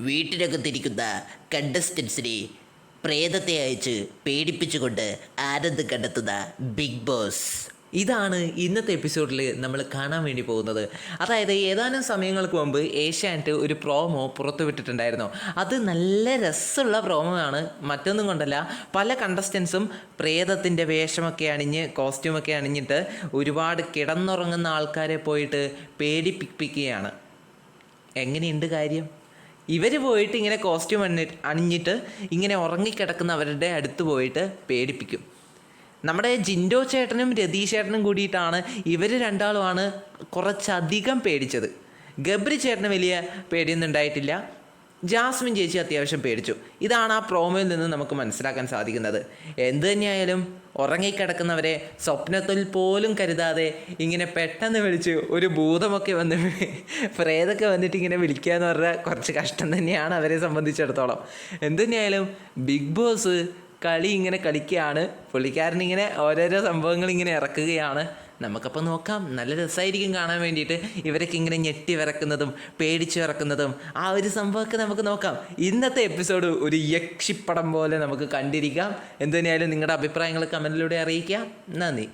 വീട്ടിനകത്തിരിക്കുന്ന കണ്ടസ്റ്റൻസിനെ പ്രേതത്തെ അയച്ച് പേടിപ്പിച്ചുകൊണ്ട് ആനന്ദ് കണ്ടെത്തുന്ന big boss ഇതാണ് ഇന്നത്തെ എപ്പിസോഡിൽ നമ്മൾ കാണാൻ വേണ്ടി പോകുന്നത്. അതായത് ഏതാനും സമയങ്ങൾക്ക് മുമ്പ് ഏഷ്യാനെറ്റ് ഒരു പ്രോമോ പുറത്തുവിട്ടിട്ടുണ്ടായിരുന്നു. അത് നല്ല രസമുള്ള പ്രോമോ ആണ് മറ്റൊന്നും കൊണ്ടല്ല പല കണ്ടസ്റ്റൻസും പ്രേതത്തിന്റെ വേഷമൊക്കെ അണിഞ്ഞ് കോസ്റ്റ്യൂമൊക്കെ അണിഞ്ഞിട്ട് ഒരുപാട് കിടന്നുറങ്ങുന്ന ആൾക്കാരെ പോയിട്ട് പേടിപ്പിക്കുകയാണ്. എങ്ങനെയുണ്ട് കാര്യം? ഇവർ പോയിട്ട് ഇങ്ങനെ കോസ്റ്റ്യൂം അണി അണിഞ്ഞിട്ട് ഇങ്ങനെ ഉറങ്ങിക്കിടക്കുന്നവരുടെ അടുത്ത് പോയിട്ട് പേടിപ്പിക്കും. നമ്മുടെ ജിൻഡോ ചേട്ടനും രതീഷ് ചേട്ടനും കൂടിയിട്ടാണ് ഇവർ രണ്ടാളുമാണ് കുറച്ചധികം പേടിച്ചത്. ഗബ്രി ചേട്ടന് വലിയ പേടിയൊന്നും ഉണ്ടായിട്ടില്ല. ജാസ്മിൻ ചേച്ചി അത്യാവശ്യം പേടിച്ചു. ഇതാണ് ആ പ്രോമോയിൽ നിന്ന് നമുക്ക് മനസ്സിലാക്കാൻ സാധിക്കുന്നത്. എന്തു തന്നെയായാലും ഉറങ്ങിക്കിടക്കുന്നവരെ സ്വപ്നത്തിൽ പോലും കരുതാതെ ഇങ്ങനെ പെട്ടെന്ന് വിളിച്ച് ഒരു ഭൂതമൊക്കെ വന്ന് പ്രേതൊക്കെ വന്നിട്ട് ഇങ്ങനെ വിളിക്കുക എന്ന് പറഞ്ഞാൽ കുറച്ച് കഷ്ടം തന്നെയാണ് അവരെ സംബന്ധിച്ചിടത്തോളം. എന്തു തന്നെയായാലും ബിഗ് ബോസ് കളി ഇങ്ങനെ കളിക്കുകയാണ്. പുള്ളിക്കാരൻ ഇങ്ങനെ ഓരോരോ സംഭവങ്ങൾ ഇങ്ങനെ ഇറക്കുകയാണ്. നമുക്കപ്പോൾ നോക്കാം. നല്ല രസമായിരിക്കും കാണാൻ വേണ്ടിയിട്ട്. ഇവരൊക്കെ ഇങ്ങനെ ഞെട്ടി വിറക്കുന്നതും പേടിച്ച് വിറക്കുന്നതും ആ ഒരു സംഭവമൊക്കെ നമുക്ക് നോക്കാം. ഇന്നത്തെ എപ്പിസോഡ് ഒരു യക്ഷിപ്പടം പോലെ നമുക്ക് കണ്ടിരിക്കാം. എന്തുതന്നെയായാലും നിങ്ങളുടെ അഭിപ്രായങ്ങൾ കമന്റിലൂടെ അറിയിക്കാം. നന്ദി.